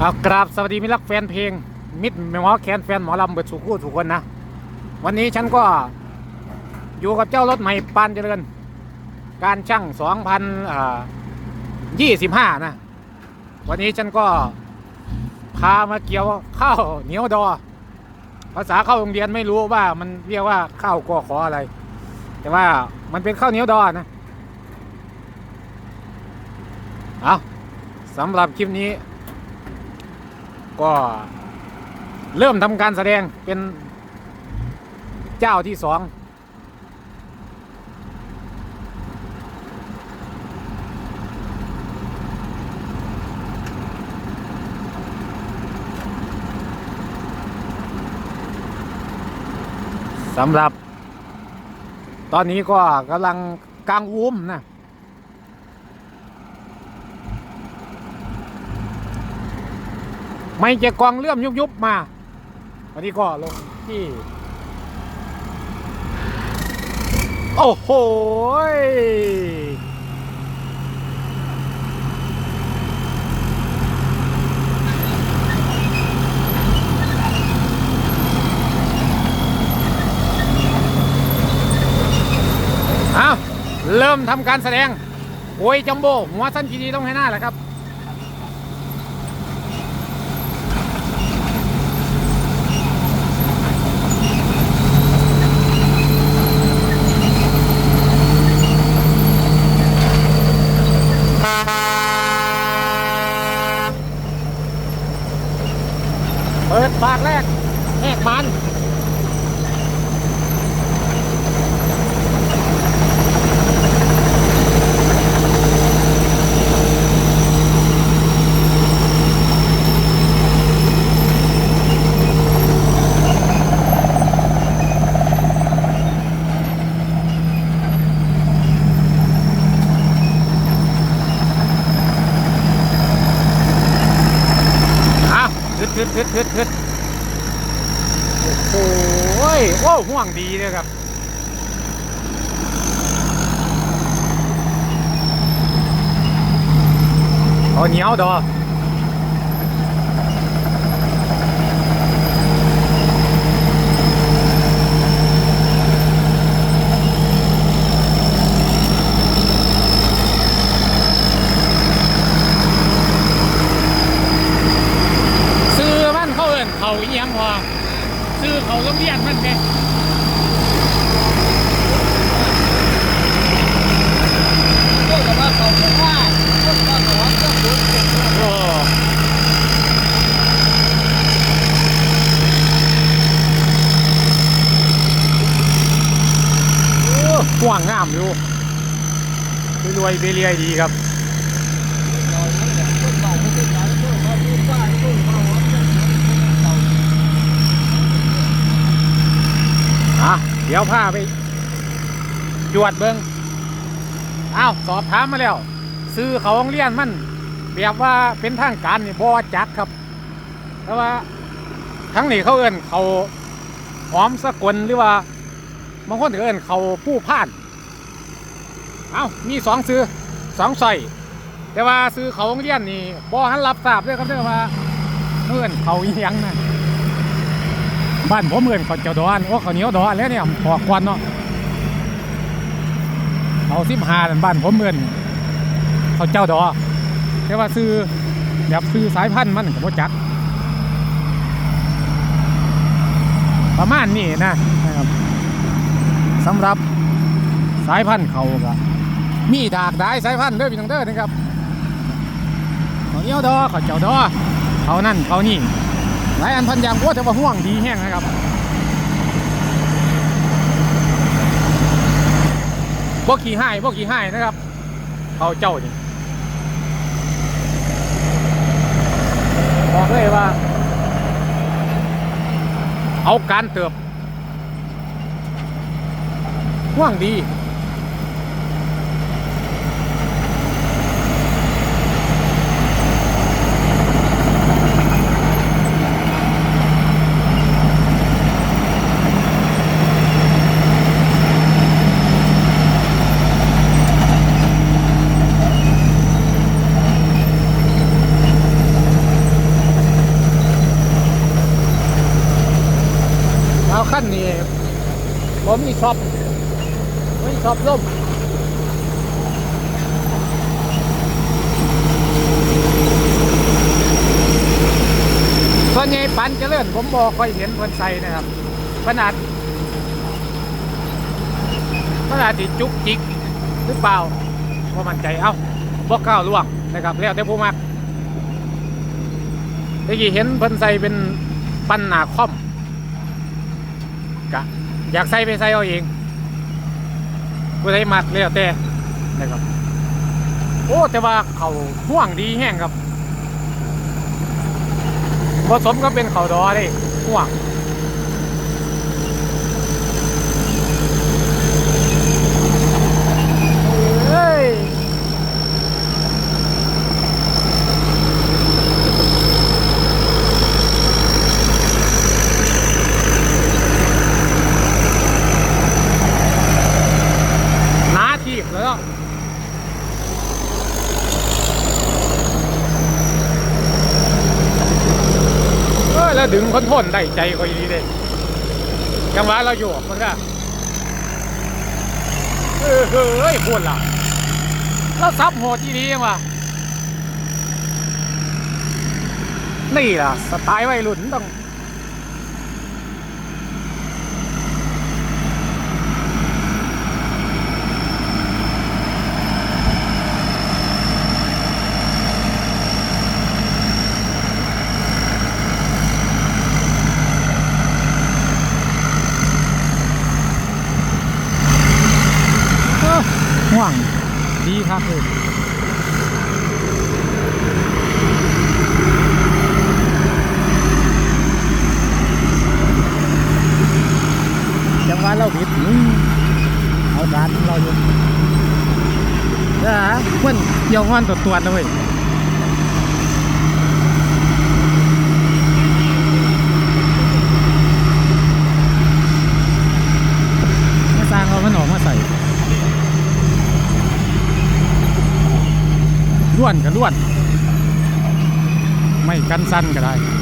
เอากราบสวัสดีมิตรรักแฟนเพลง มิตรหมอแคนแฟนหมอลำเบิดสุคู่ทุกคนนะ วันนี้ฉันก็อยู่กับเจ้ารถใหม่ปานเจริญ การช่างสองพันยี่สิบห้านะ วันนี้ฉันก็พามาเกี่ยวข้าวเหนียวดอ ภาษาเข้าโรงเรียนไม่รู้ว่ามันเรียกว่าข้าวกอขออะไร แต่ว่ามันเป็นข้าวเหนียวดอนะ เอาสำหรับคลิปนี้ ก็เริ่มทำการแสดงเป็นเจ้าที่สองสำหรับ ตอนนี้ก็กำลังกลางวุ้มนะ ไม่จะกองเลื่อมยุบยุบๆมา วันนี้ก็ลงที่ โอ้โหเอาเริ่มทำการแสดงโอ้ยจัมโบ้หัวสั้นกีดีต้องให้หน้าแหละครับ เปิดปากแรกแหกมันอ้ ฮึดฮึดฮึดฮึดโอ้โหยโอ้ห่วงดีเลยครับเอาเหนียวดอกอมัน เขาเอินเขาอีหยังพอซื้อเขาโรงเรียนมันไงพวกแบบว่าเขาพวกว่าพวกว่าเขาว่าพวกรู้โอ้โอ้ห่วงงามอยู่รวยไปเรื่อยดีครับ เราเนี่ยพวกเราไม่ได้การพวกเขาพูดว่าพวกเขาว่าพวกเรา อะ เดี๋ยวพาไป จวดเบิงอ้าวสอบถามมาแล้ว ซื้อเขาโรงเรียนมันแบบว่าเป็นทางการนี่บอจักครับแต่ว่าทั้งนี้เขาเอิ้นเขาหอมสกุลหรือว่าบางคนเอิ้นเขาผู้พ่าน เอ้ามีสองซื้อสองใส่แต่ว่าซื้อเขาโรงเรียนนี่บอหันรับทราบด้วยครับเด้อว่าเอิ้นเขาอีหยังนะ บ้านผมเอินเขาเจ้าดอนโอ้เขาเหนียวดอนแล้วเนี่ยพอกควันเนาะเอาสิบหาบ้านผมเอินเขาเจ้าดอแต่ว่าซื้อแบบซื้อสายพันธุ์มันกับจัก ประมาณนี้นะครับสำหรับสายพันธุ์เขาก็มีดากได้สายพันธุ์เด้อพี่น้องเด้อนะครับเขาเหนียวดอเขาเจ้าดอเขานั่นเขานี่ หลายอันพันยางว่าจะว่าห่วงดีแห้งนะครับพวกขี่ให้พวกขี่ให้นะครับเขาเจ้านี่บอกเลยว่า เอาการเติบห่วงดี ผมมีช็อปมีช็อปร่มส่วนใหญ่ปันเจริญผมบอกค่อยเห็นเพลนใส่นะครับขนาดขนาดที่จุกจิกหรือเปล่าพอมันใจเอ้าบอกก้าวล่วงนะครับแล้วแต่ผู้มักเมื่อกี้เห็นเพิ่นใส่เป็นปันหนาคอมกะ อยากใส่ไปใส่เอาเองผู้ใดมักแล้วแต่นะครับ โอ้แต่ว่าเขาห่วงดีแห้งครับผสมก็เป็นเขาดอเลยห่วง เฮ้ย หนาทีบแล้ว เออ แล้วดึงคนทนได้ใจก็ดีเลยจังหวะเราอยู่มันก็เออเฮ้ยพูดล่ะแล้วซับโหดที่ดียังวะนี่ล่ะ สไตล์วัยรุ่นต้อง เอ้อ ห่วง ดีครับเลยจังหวะเราผิดอืมเอาการของเราอยู่เด้อเพื่อนเกี่ยวงอนตัวตัวนะเว้ยมาสร้างเอามันออกมาใส่ ล้วนก็ล้วน ไม่กันสั้นก็ได้